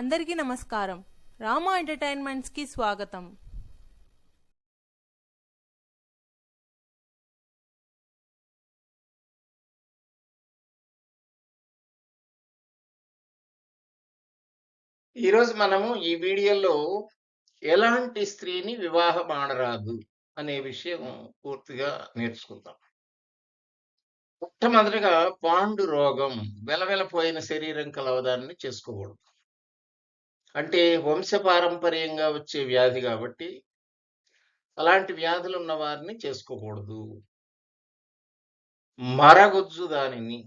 అందరికీ నమస్కారం. రామా ఎంటర్టైన్మెంట్స్కి స్వాగతం. ఈరోజు మనము ఈ వీడియోలో ఎలాంటి స్త్రీని వివాహం ఆడరాదు అనే విషయం పూర్తిగా నేర్చుకుందాం. మొట్టమొదటిగా పాండు రోగం వెలవెలపోయిన శరీరం కలవదాన్ని చేసుకోకూడదు. అంటే వంశపారంపర్యంగా వచ్చే వ్యాధి కాబట్టి అలాంటి వ్యాధులు ఉన్న వారిని చేసుకోకూడదు. మరగుజ్జు దానిని.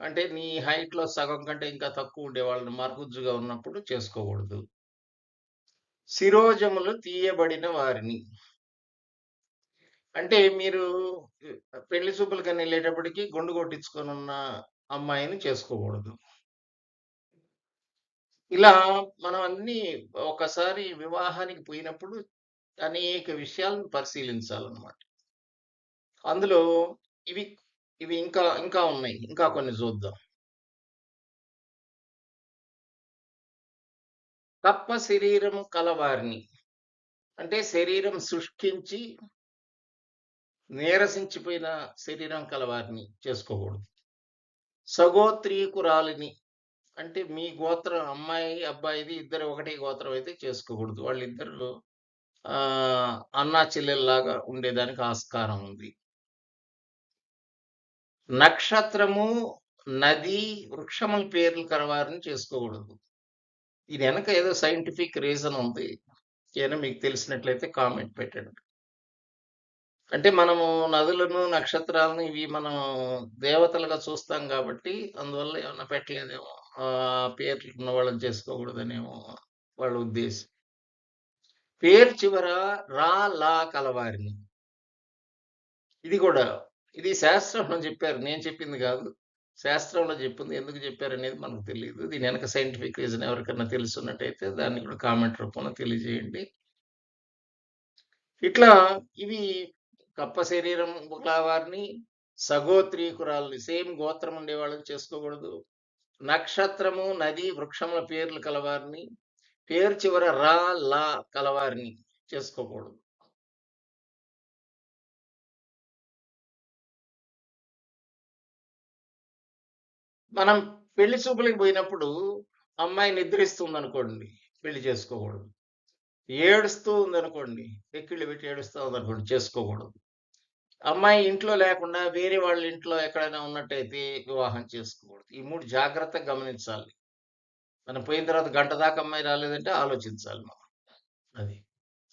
అంటే నీ హైట్లో సగం కంటే ఇంకా తక్కువ ఉండే వాళ్ళని మరగుజ్జుగా ఉన్నప్పుడు చేసుకోకూడదు. శిరోజములు తీయబడిన వారిని. అంటే మీరు పెళ్ళి చూపులకని వెళ్ళేటప్పటికి గుండు కొట్టించుకొని ఉన్న అమ్మాయిని చేసుకోకూడదు. ఇలా మనం అన్ని ఒకసారి వివాహానికి పోయినప్పుడు అనేక విషయాలను పరిశీలించాలన్నమాట. అందులో ఇవి ఇవి ఇంకా ఇంకా ఉన్నాయి. ఇంకా కొన్ని చూద్దాం. కప్ప శరీరం కలవారిని అంటే శరీరం శుష్కించి నీరసించిపోయిన శరీరం కలవారిని చేసుకోకూడదు. సగోత్రీకురాలిని అంటే మీ గోత్రం అమ్మాయి అబ్బాయిది ఇద్దరు ఒకటే గోత్రం అయితే చేసుకోకూడదు. వాళ్ళిద్దరు ఆ అన్నా చెల్లెల్లాగా ఉండేదానికి ఆస్కారం ఉంది. నక్షత్రము నది వృక్షముల పేర్లు కలవారిని చేసుకోకూడదు. దీని వెనక ఏదో సైంటిఫిక్ రీజన్ ఉంది. ఏదో మీకు తెలిసినట్లయితే కామెంట్ పెట్టండి. అంటే మనము నదులను నక్షత్రాలను ఇవి మనం దేవతలుగా చూస్తాం కాబట్టి అందువల్ల ఏమన్నా పెట్టలేదేమో. పేర్లు ఉన్న వాళ్ళని చేసుకోకూడదనేమో వాళ్ళ ఉద్దేశం. పేరు చివర రా లా కలవారిని. ఇది కూడా ఇది శాస్త్రంలో చెప్పారు. నేను చెప్పింది కాదు. శాస్త్రంలో చెప్పింది ఎందుకు చెప్పారు అనేది మనకు తెలియదు దీని వెనక సైంటిఫిక్ రీజన్ ఎవరికైనా తెలుసున్నట్టయితే దాన్ని కూడా కామెంట్ రూపంలో తెలియజేయండి. ఇట్లా ఇవి కప్ప శరీరం వారిని సగోత్రీకురాలని సేమ్ గోత్రం ఉండే వాళ్ళని చేసుకోకూడదు. నక్షత్రము నది వృక్షముల పేర్లు కలవారిని పేరు చివర రా లా కలవారిని చేసుకోకూడదు. మనం పెళ్ళి చూపులకు పోయినప్పుడు అమ్మాయి నిద్రిస్తుంది అనుకోండి పెళ్ళి చేసుకోకూడదు. ఏడుస్తూ ఉందనుకోండి ఎక్కిళ్ళు పెట్టి ఏడుస్తూ ఉందనుకోండి చేసుకోకూడదు. అమ్మాయి ఇంట్లో లేకుండా వేరే వాళ్ళ ఇంట్లో ఎక్కడైనా ఉన్నట్టయితే వివాహం చేసుకోకూడదు. ఈ మూడు జాగ్రత్తగా గమనించాలి. మనం పోయిన తర్వాత గంట దాకా అమ్మాయి రాలేదంటే ఆలోచించాలి మనం. అది.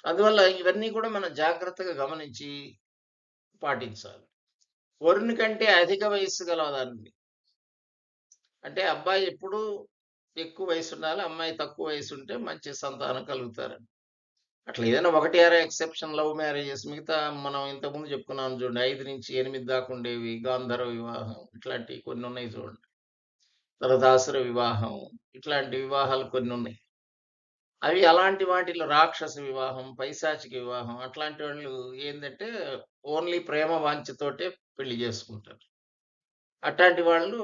అందువల్ల ఇవన్నీ కూడా మనం జాగ్రత్తగా గమనించి పాటించాలి. వరుని కంటే అధిక వయస్సు గలదాన్ని అంటే అబ్బాయి ఎప్పుడు ఎక్కువ వయసు ఉండాలి అమ్మాయి తక్కువ వయసు ఉంటే మంచి సంతానం కలుగుతారని. అట్లా ఏదైనా ఒకటి అర ఎక్సెప్షన్ లవ్ మ్యారేజెస్ మిగతా మనం ఇంతకుముందు చెప్పుకున్నాం చూడండి ఐదు నుంచి ఎనిమిది దాకా ఉండేవి గాంధర్వ వివాహం ఇట్లాంటివి కొన్ని ఉన్నాయి చూడండి. తర్వాత ఆసుర వివాహం ఇట్లాంటి వివాహాలు కొన్ని ఉన్నాయి. అవి అలాంటి వాటిలో రాక్షస వివాహం పైశాచిక వివాహం అట్లాంటి వాళ్ళు ఏంటంటే ఓన్లీ ప్రేమ వాంఛతోటే పెళ్ళి చేసుకుంటారు. అట్లాంటి వాళ్ళు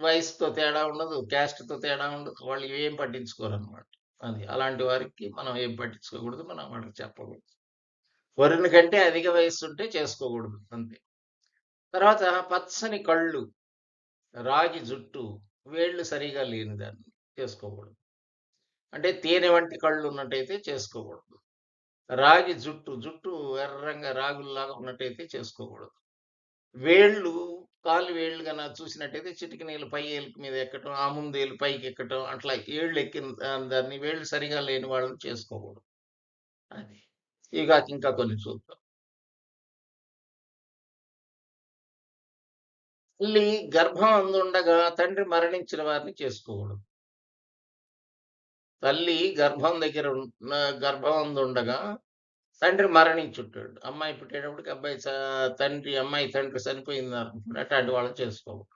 వయసుతో తేడా ఉండదు క్యాస్ట్తో తేడా ఉండదు వాళ్ళు ఏం పట్టించుకోరు అనమాట అది అలాంటి వారికి మనం ఏం పట్టించుకోకూడదు మనం వాళ్ళకి చెప్పకూడదు. వరుని కంటే అధిక వయస్సు ఉంటే చేసుకోకూడదు అంతే. తర్వాత పచ్చని కళ్ళు రాగి జుట్టు వేళ్ళు సరిగా లేని దాన్ని చేసుకోకూడదు. అంటే తేనె వంటి కళ్ళు ఉన్నట్టయితే చేసుకోకూడదు. రాగి జుట్టు జుట్టు ఎర్రంగా రాగుల్లాగా ఉన్నట్టయితే చేసుకోకూడదు. వేళ్ళు కాళ్ళు వేళ్ళు కన్నా చూసినట్టయితే చిటికి నీళ్ళు పై ఏళ్ళకి మీద ఎక్కటం ఆ ముందు ఏళ్ళు పైకి ఎక్కటం అట్లా ఏళ్ళు ఎక్కిన దాన్ని వేళ్ళు సరిగా లేని వాళ్ళని చేసుకోకూడదు. అది. ఇక ఇంకా కొన్ని చూద్దాం. తల్లి గర్భం అందుండగా తండ్రి మరణించిన వారిని చేసుకోకూడదు. తల్లి గర్భం దగ్గర గర్భం అందుండగా తండ్రి మరణించుంటాడు. అమ్మాయి పుట్టేటప్పటికి అబ్బాయి తండ్రి అమ్మాయి తండ్రి చనిపోయింది అనుకుంటున్నాడు అట్లాంటి వాళ్ళని చేసుకోకూడదు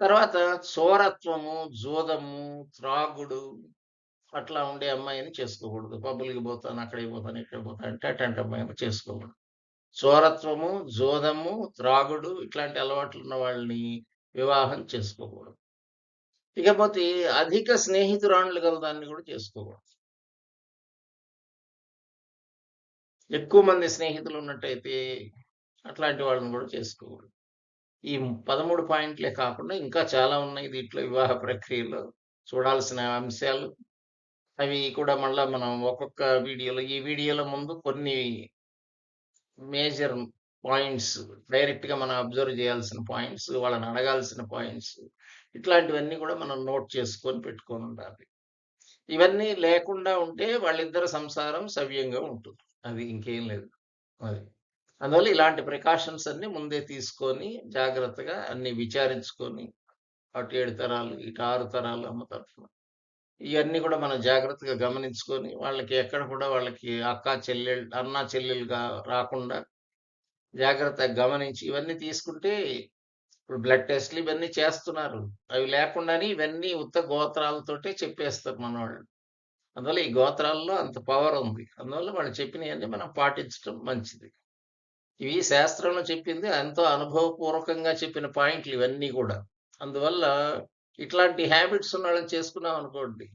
తర్వాత చోరత్వము జోదము త్రాగుడు అట్లా ఉండే అమ్మాయిని చేసుకోకూడదు. పబ్బులకి పోతాను అక్కడికి పోతాను ఇక్కడ పోతాను అంటే అట్లాంటి అమ్మాయిని చేసుకోకూడదు. చోరత్వము జోదము త్రాగుడు ఇట్లాంటి అలవాట్లు ఉన్న వాళ్ళని వివాహం చేసుకోకూడదు. ఇకపోతే అధిక స్నేహితురాండ్లు గల దాన్ని కూడా చేసుకోకూడదు. ఎక్కువ మంది స్నేహితులు ఉన్నట్టయితే అట్లాంటి వాళ్ళని కూడా చేసుకోకూడదు. ఈ 13 పాయింట్లే కాకుండా ఇంకా చాలా ఉన్నాయి దీంట్లో వివాహ ప్రక్రియలో చూడాల్సిన అంశాలు. అవి కూడా మళ్ళీ మనం ఒక్కొక్క వీడియోలో ఈ వీడియోలో ముందు కొన్ని మేజర్ పాయింట్స్ డైరెక్ట్‌గా మనం అబ్జర్వ్ చేయాల్సిన పాయింట్స్, వాళ్ళని అడగాల్సిన పాయింట్స్ ఇట్లాంటివన్నీ కూడా మనం నోట్ చేసుకొని పెట్టుకొని ఉండాలి ఇవన్నీ లేకుండా ఉంటే వాళ్ళిద్దరి సంసారం సవ్యంగా ఉంటుంది. అది ఇంకేం లేదు. అది. అందువల్ల ఇలాంటి ప్రికాషన్స్ అన్నీ ముందే తీసుకొని జాగ్రత్తగా అన్ని విచారించుకొని అటు ఏడు తరాలు, ఇటు ఆరు తరాలు అమ్మ తరఫున. ఇవన్నీ కూడా మనం జాగ్రత్తగా గమనించుకొని వాళ్ళకి ఎక్కడ కూడా వాళ్ళకి అక్కా, చెల్లెళ్ళు అన్న చెల్లెలుగా రాకుండా జాగ్రత్తగా గమనించి ఇవన్నీ తీసుకుంటే ఇప్పుడు బ్లడ్ టెస్ట్‌లు ఇవన్నీ చేస్తున్నారు. అవి లేకుండానే ఇవన్నీ ఉత్త గోత్రాలతోటే చెప్పేస్తారు మనోళ్ళు. అందువల్ల ఈ గోత్రాల్లో అంత పవర్ ఉంది. అందువల్ల వాళ్ళు చెప్పినవన్నీ మనం పాటించడం మంచిది. ఇవి శాస్త్రంలో చెప్పింది ఎంతో అనుభవపూర్వకంగా చెప్పిన పాయింట్లు ఇవన్నీ కూడా అందువల్ల ఇట్లాంటి హ్యాబిట్స్ ఉన్నోళ్ళని చేసుకున్నామనుకోండి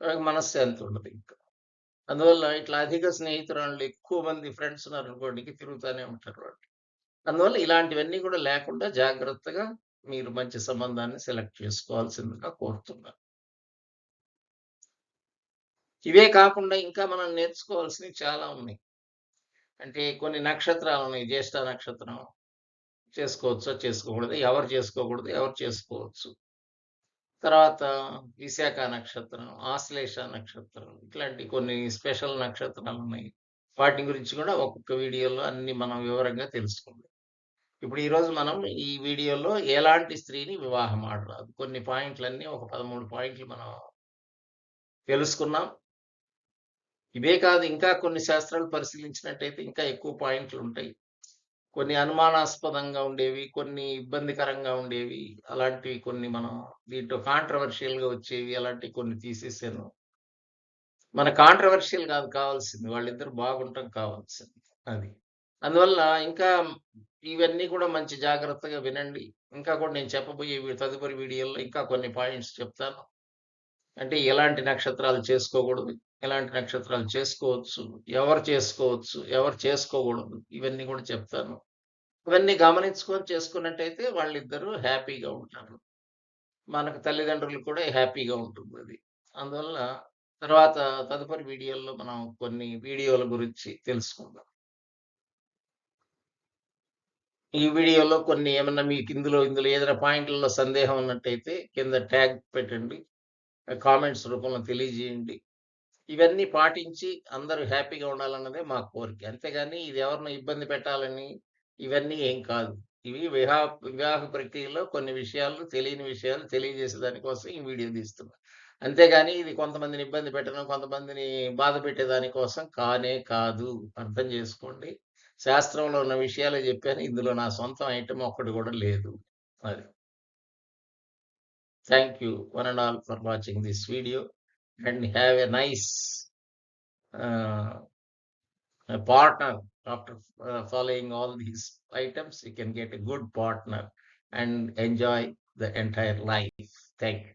వాళ్ళకి మనశ్శాంతి ఇంకా అందువల్ల ఇట్లా అధిక స్నేహితురాళ్ళు ఎక్కువ మంది ఫ్రెండ్స్ ఉన్నారనుకోండి ఇంక తిరుగుతూనే ఉంటారు వాళ్ళు. అందువల్ల ఇలాంటివన్నీ కూడా లేకుండా జాగ్రత్తగా మీరు మంచి సంబంధాన్ని సెలెక్ట్ చేసుకోవాల్సిందిగా కోరుతున్నాను. ఇవే కాకుండా ఇంకా మనం నేర్చుకోవాల్సినవి చాలా ఉన్నాయి. అంటే కొన్ని నక్షత్రాలు ఉన్నాయి జ్యేష్ఠ నక్షత్రం చేసుకోవచ్చో చేసుకోకూడదు ఎవరు చేసుకోకూడదు? ఎవరు చేసుకోవచ్చు? తర్వాత విశాఖ నక్షత్రం, ఆశ్లేష నక్షత్రం ఇట్లాంటి కొన్ని స్పెషల్ నక్షత్రాలు ఉన్నాయి వాటి గురించి కూడా ఒక్కొక్క వీడియోలో అన్ని మనం వివరంగా తెలుసుకుందాం. ఇప్పుడు ఈరోజు మనం ఈ వీడియోలో ఎలాంటి స్త్రీని వివాహం ఆడరాదు. కొన్ని పాయింట్లన్నీ ఒక 13 పాయింట్లు మనం తెలుసుకున్నాం. ఇవే కాదు ఇంకా కొన్ని శాస్త్రాలు పరిశీలించినట్టయితే ఇంకా ఎక్కువ పాయింట్లు ఉంటాయి కొన్ని అనుమానాస్పదంగా ఉండేవి, కొన్ని ఇబ్బందికరంగా ఉండేవి. అలాంటివి కొన్ని మనం దీంట్లో కాంట్రోవర్షియల్‌గా వచ్చేవి అలాంటివి కొన్ని తీసేసాను. మన కాంట్రవర్షియల్ కాదు కావాల్సింది. వాళ్ళిద్దరు బాగుంటాం కావాల్సింది. అది. అందువల్ల ఇంకా ఇవన్నీ కూడా మంచి జాగ్రత్తగా వినండి. ఇంకా కూడా నేను చెప్పబోయే తదుపరి వీడియోలో ఇంకా కొన్ని పాయింట్స్ చెప్తాను. అంటే ఎలాంటి నక్షత్రాలు చేసుకోకూడదు? ఎలాంటి నక్షత్రాలు చేసుకోవచ్చు? ఎవరు చేసుకోవచ్చు? ఎవరు చేసుకోకూడదు? ఇవన్నీ కూడా చెప్తాను. ఇవన్నీ గమనించుకొని చేసుకున్నట్టయితే వాళ్ళిద్దరూ హ్యాపీగా ఉంటారు. మనకు తల్లిదండ్రులు కూడా హ్యాపీగా ఉంటుంది అది అందువల్ల తర్వాత తదుపరి వీడియోల్లో మనం కొన్ని వీడియోల గురించి తెలుసుకుందాం. ఈ వీడియోలో కొన్ని ఏమన్నా మీకు ఇందులో ఇందులో ఏదైనా పాయింట్లలో సందేహం ఉన్నట్టయితే కింద ట్యాగ్ పెట్టండి. కామెంట్స్ రూపంలో తెలియజేయండి. ఇవన్నీ పాటించి అందరూ హ్యాపీగా ఉండాలన్నదే మా కోరిక. అంతేగాని ఇది ఎవరినో ఇబ్బంది పెట్టాలని ఇవన్నీ ఏం కాదు. ఇవి వివాహ వివాహ ప్రక్రియలో కొన్ని విషయాలు తెలియని విషయాలు తెలియజేసే దానికోసం ఈ వీడియో తీస్తున్నా. అంతేగాని ఇది కొంతమందిని ఇబ్బంది పెట్టడం, కొంతమందిని బాధ పెట్టేదానికోసం కానే కాదు. అర్థం చేసుకోండి. శాస్త్రంలో ఉన్న విషయాలు చెప్పాను. ఇందులో నా సొంతం ఐటమ్ ఒక్కటి కూడా లేదు. అది. Thank you one and all for watching this video and have a nice uh, a partner. After uh, following all these items you can get a good partner and enjoy the entire life. Thank you.